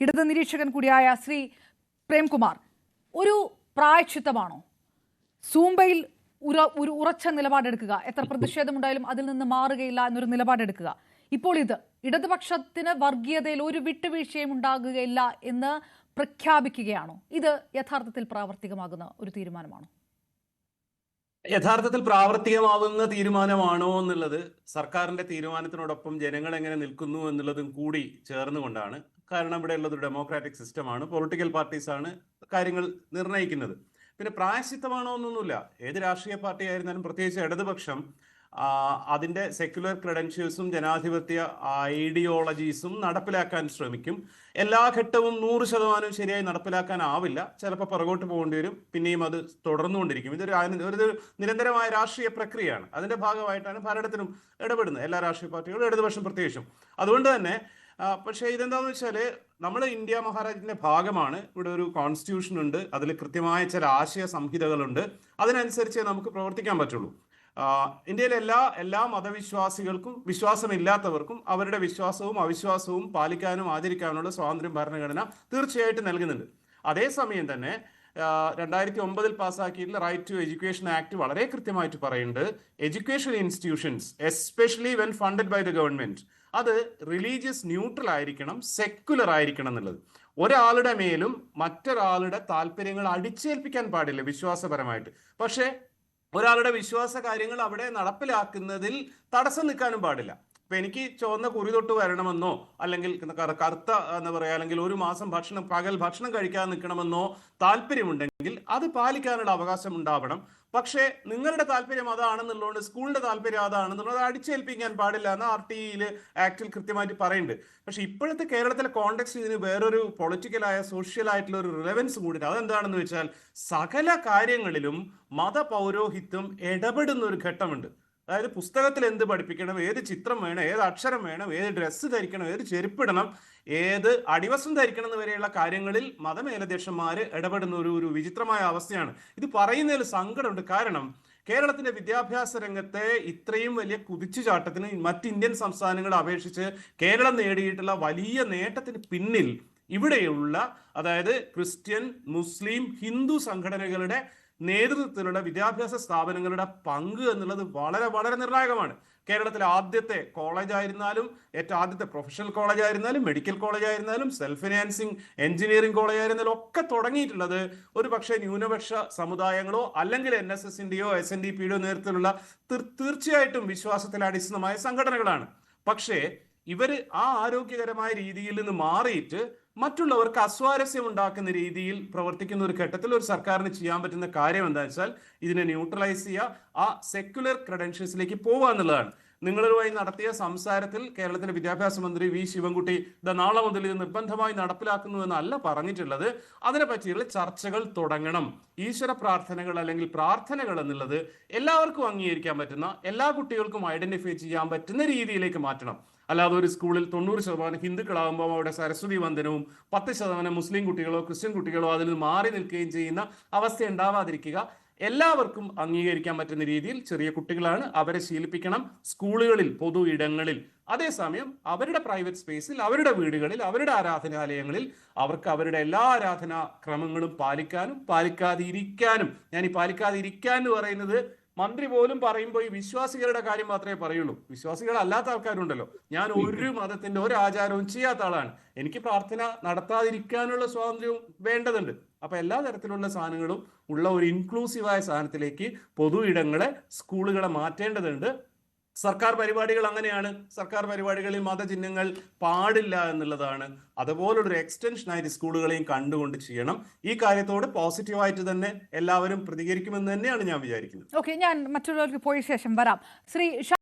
ഇടത് നിരീക്ഷകൻ കൂടിയായ ശ്രീ പ്രേംകുമാർ ഒരു പ്രായച്ചിത്തമാണോ? സൂംബയിൽ ഉറ ഒരു ഉറച്ച നിലപാടെടുക്കുക. എത്ര പ്രതിഷേധമുണ്ടായാലും അതിൽ നിന്ന് മാറുകയില്ല എന്നൊരു നിലപാടെടുക്കുക. ഇപ്പോൾ ഇത് ഇടതുപക്ഷത്തിന് വർഗീയതയിൽ ഒരു വിട്ടുവീഴ്ചയും ഉണ്ടാകുകയില്ല എന്ന് പ്രഖ്യാപിക്കുകയാണോ? ഇത് യഥാർത്ഥത്തിൽ പ്രാവർത്തികമാകുന്ന ഒരു തീരുമാനമാണോ? യഥാർത്ഥത്തിൽ പ്രാവർത്തികമാകുന്ന തീരുമാനമാണോ എന്നുള്ളത് സർക്കാരിന്റെ തീരുമാനത്തിനോടൊപ്പം ജനങ്ങൾ എങ്ങനെ നിൽക്കുന്നു എന്നുള്ളതും കൂടി ചേർന്നുകൊണ്ടാണ് കാരണം ഇവിടെ ഉള്ളത് ഡെമോക്രാറ്റിക് സിസ്റ്റമാണ് പൊളിറ്റിക്കൽ പാർട്ടീസ് ആണ് കാര്യങ്ങൾ നിർണയിക്കുന്നത് പിന്നെ പ്രായശിത്തമാണോ എന്നൊന്നുമില്ല. ഏത് രാഷ്ട്രീയ പാർട്ടി ആയിരുന്നാലും പ്രത്യേകിച്ച് ഇടതുപക്ഷം അതിന്റെ സെക്യുലർ ക്രെഡൻഷ്യൽസും ജനാധിപത്യ ഐഡിയോളജീസും നടപ്പിലാക്കാൻ ശ്രമിക്കും. എല്ലാ ഘട്ടവും നൂറ് ശതമാനം ശരിയായി നടപ്പിലാക്കാനാവില്ല ചിലപ്പോൾ പുറകോട്ട് പോകേണ്ടി വരും. പിന്നെയും അത് തുടർന്നുകൊണ്ടിരിക്കും. ഇതൊരു ഒരു നിരന്തരമായ രാഷ്ട്രീയ പ്രക്രിയയാണ്. അതിന്റെ ഭാഗമായിട്ടാണ് ഭരണത്തിനും ഇടപെടുന്നത്. എല്ലാ രാഷ്ട്രീയ പാർട്ടികളും ഇടതുപക്ഷം പ്രത്യേകിച്ചും. അതുകൊണ്ട് തന്നെ പക്ഷേ ഇതെന്താന്ന് വെച്ചാൽ നമ്മൾ ഇന്ത്യ മഹാരാജ്യത്തിന്റെ ഭാഗമാണ്. ഇവിടെ ഒരു കോൺസ്റ്റിറ്റ്യൂഷൻ ഉണ്ട്. അതിൽ കൃത്യമായ ചില ആശയ സംഹിതകളുണ്ട്. അതിനനുസരിച്ചേ നമുക്ക് പ്രവർത്തിക്കാൻ പറ്റുള്ളൂ. ഇന്ത്യയിലെ എല്ലാ എല്ലാ മതവിശ്വാസികൾക്കും വിശ്വാസമില്ലാത്തവർക്കും അവരുടെ വിശ്വാസവും അവിശ്വാസവും പാലിക്കാനും ആചരിക്കാനുള്ള സ്വാതന്ത്ര്യം ഭരണഘടന തീർച്ചയായിട്ടും നൽകുന്നുണ്ട്. അതേസമയം തന്നെ രണ്ടായിരത്തി ഒമ്പതിൽ പാസ്സാക്കിയിട്ടുള്ള റൈറ്റ് ടു എഡ്യൂക്കേഷൻ ആക്ട് വളരെ കൃത്യമായിട്ട് പറയുന്നുണ്ട്. Education institutions especially when funded by the government അത് റിലീജിയസ് ന്യൂട്രൽ ആയിരിക്കണം സെക്കുലർ ആയിരിക്കണം എന്നുള്ളത്. ഒരാളുടെ മേലും മറ്റൊരാളുടെ താല്പര്യങ്ങൾ അടിച്ചേൽപ്പിക്കാൻ പാടില്ല വിശ്വാസപരമായിട്ട്. പക്ഷേ ഒരാളുടെ വിശ്വാസ കാര്യങ്ങൾ അവിടെ നടപ്പിലാക്കുന്നതിൽ തടസ്സം നിൽക്കാനും പാടില്ല. ഇപ്പൊ എനിക്ക് ചുവന്ന കുറി തൊട്ട് വരണമെന്നോ അല്ലെങ്കിൽ കറ- കറുത്ത എന്ന് പറയാ അല്ലെങ്കിൽ ഒരു മാസം ഭക്ഷണം പകൽ ഭക്ഷണം കഴിക്കാൻ നിൽക്കണമെന്നോ താല്പര്യമുണ്ടെങ്കിൽ അത് പാലിക്കാനുള്ള അവകാശം ഉണ്ടാവണം. പക്ഷേ നിങ്ങളുടെ താല്പര്യം അതാണെന്നുള്ളതുകൊണ്ട് സ്കൂളിന്റെ താല്പര്യം അതാണെന്നുള്ളത് അത് അടിച്ചേൽപ്പിക്കാൻ പാടില്ല എന്ന് ആർ ടിയിൽ ആക്ടിൽ കൃത്യമായിട്ട് പറയുന്നുണ്ട്. പക്ഷെ ഇപ്പോഴത്തെ കേരളത്തിലെ കോണ്ടെക്സ്റ്റ് ഇതിന് വേറൊരു പൊളിറ്റിക്കലായ സോഷ്യൽ ആയിട്ടുള്ള ഒരു റിലവൻസ് കൂടി അതെന്താണെന്ന് വെച്ചാൽ സകല കാര്യങ്ങളിലും മതപൗരോഹിത്യം ഇടപെടുന്ന ഒരു ഘട്ടമുണ്ട്. അതായത് പുസ്തകത്തിൽ എന്ത് പഠിപ്പിക്കണം ഏത് ചിത്രം വേണം ഏത് അക്ഷരം വേണം ഏത് ഡ്രസ്സ് ധരിക്കണം ഏത് ചെരുപ്പിടണം ഏത് അടിവസം ധരിക്കണം എന്ന് വരെയുള്ള കാര്യങ്ങളിൽ മതമേലധ്യക്ഷന്മാർ ഇടപെടുന്ന ഒരു ഒരു വിചിത്രമായ അവസ്ഥയാണ്. ഇത് പറയുന്നതിൽ സങ്കടമുണ്ട്. കാരണം കേരളത്തിന്റെ വിദ്യാഭ്യാസ രംഗത്തെ ഇത്രയും വലിയ കുതിച്ചുചാട്ടത്തിന് മറ്റ് ഇന്ത്യൻ സംസ്ഥാനങ്ങളെ അപേക്ഷിച്ച് കേരളം നേടിയിട്ടുള്ള വലിയ നേട്ടത്തിന് പിന്നിൽ ഇവിടെയുള്ള അതായത് ക്രിസ്ത്യൻ മുസ്ലിം ഹിന്ദു സംഘടനകളുടെ നേതൃത്വത്തിലുള്ള വിദ്യാഭ്യാസ സ്ഥാപനങ്ങളുടെ പങ്ക് എന്നുള്ളത് വളരെ വളരെ നിർണായകമാണ്. കേരളത്തിലെ ആദ്യത്തെ കോളേജ് ആയിരുന്നാലും ഏറ്റവും ആദ്യത്തെ പ്രൊഫഷണൽ കോളേജ് ആയിരുന്നാലും മെഡിക്കൽ കോളേജ് ആയിരുന്നാലും സെൽഫ് ഫിനാൻസിങ് എഞ്ചിനീയറിംഗ് കോളേജ് ആയിരുന്നാലും ഒക്കെ തുടങ്ങിയിട്ടുള്ളത് ഒരു പക്ഷേ ന്യൂനപക്ഷ സമുദായങ്ങളോ അല്ലെങ്കിൽ എൻ എസ് എസിന്റെയോ എസ് എൻ ഡി പിയുടെയോ നേതൃത്വത്തിലുള്ള തീർച്ചയായിട്ടും വിശ്വാസത്തിൽ അടിസ്ഥാനമായ സംഘടനകളാണ്. പക്ഷേ ഇവർ ആ ആരോഗ്യകരമായ രീതിയിൽ നിന്ന് മാറിയിട്ട് മറ്റുള്ളവർക്ക് അസ്വാരസ്യം ഉണ്ടാക്കുന്ന രീതിയിൽ പ്രവർത്തിക്കുന്ന ഒരു ഘട്ടത്തിൽ ഒരു സർക്കാരിന് ചെയ്യാൻ പറ്റുന്ന കാര്യം എന്താ വെച്ചാൽ ഇതിനെ ന്യൂട്രലൈസ് ചെയ്യുക ആ സെക്യുലർ ക്രെഡൻഷ്യൽസിലേക്ക് പോവുക എന്നുള്ളതാണ്. നിങ്ങളുമായി നടത്തിയ സംസാരത്തിൽ കേരളത്തിന്റെ വിദ്യാഭ്യാസ മന്ത്രി വി ശിവൻകുട്ടി ഇത് നാളെ മുതൽ ഇത് നിർബന്ധമായി നടപ്പിലാക്കുന്നു എന്നല്ല പറഞ്ഞിട്ടുള്ളത്. അതിനെ പറ്റിയുള്ള ചർച്ചകൾ തുടങ്ങണം. ഈശ്വര പ്രാർത്ഥനകൾ അല്ലെങ്കിൽ പ്രാർത്ഥനകൾ എന്നുള്ളത് എല്ലാവർക്കും അംഗീകരിക്കാൻ പറ്റുന്ന എല്ലാ കുട്ടികൾക്കും ഐഡന്റിഫൈ ചെയ്യാൻ പറ്റുന്ന രീതിയിലേക്ക് മാറ്റണം. അല്ലാതെ ഒരു സ്കൂളിൽ തൊണ്ണൂറ് ശതമാനം ഹിന്ദുക്കളാകുമ്പോൾ അവിടെ സരസ്വതി വന്ദനവും പത്ത് ശതമാനം മുസ്ലിം കുട്ടികളോ ക്രിസ്ത്യൻ കുട്ടികളോ അതിൽ നിന്ന് മാറി നിൽക്കുകയും ചെയ്യുന്ന അവസ്ഥ ഉണ്ടാവാതിരിക്കുക. എല്ലാവർക്കും അംഗീകരിക്കാൻ പറ്റുന്ന രീതിയിൽ ചെറിയ കുട്ടികളാണ് അവരെ ശീലിപ്പിക്കണം സ്കൂളുകളിൽ പൊതു ഇടങ്ങളിൽ. അതേസമയം അവരുടെ പ്രൈവറ്റ് സ്പേസിൽ അവരുടെ വീടുകളിൽ അവരുടെ ആരാധനാലയങ്ങളിൽ അവർക്ക് അവരുടെ എല്ലാ ആരാധനാ ക്രമങ്ങളും പാലിക്കാനും പാലിക്കാതിരിക്കാനും. ഞാൻ ഈ പാലിക്കാതിരിക്കാൻ എന്ന് പറയുന്നത് മന്ത്രി പോലും പറയുമ്പോൾ ഈ വിശ്വാസികളുടെ കാര്യം മാത്രമേ പറയുള്ളൂ. വിശ്വാസികളല്ലാത്ത ആൾക്കാരുണ്ടല്ലോ. ഞാൻ ഒരു മതത്തിന്റെ ഒരു ആചാരവും ചെയ്യാത്ത ആളാണ്. എനിക്ക് പ്രാർത്ഥന നടത്താതിരിക്കാനുള്ള സ്വാതന്ത്ര്യവും വേണ്ടതുണ്ട്. അപ്പൊ എല്ലാ തരത്തിലുള്ള സാധനങ്ങളും ഉള്ള ഒരു ഇൻക്ലൂസീവായ സാധനത്തിലേക്ക് പൊതു ഇടങ്ങളെ സ്കൂളുകളെ മാറ്റേണ്ടതുണ്ട്. സർക്കാർ പരിപാടികൾ അങ്ങനെയാണ്. സർക്കാർ പരിപാടികളിൽ മതചിഹ്നങ്ങൾ പാടില്ല എന്നുള്ളതാണ്. അതുപോലൊരു എക്സ്റ്റൻഷനായിട്ട് സ്കൂളുകളെയും കണ്ടുകൊണ്ട് ചെയ്യണം. ഈ കാര്യത്തോട് പോസിറ്റീവായിട്ട് തന്നെ എല്ലാവരും പ്രതികരിക്കുമെന്ന് തന്നെയാണ് ഞാൻ വിചാരിക്കുന്നത്. ഓക്കെ ഞാൻ മറ്റുള്ളവർക്ക് പോയ ശേഷം വരാം. ശ്രീ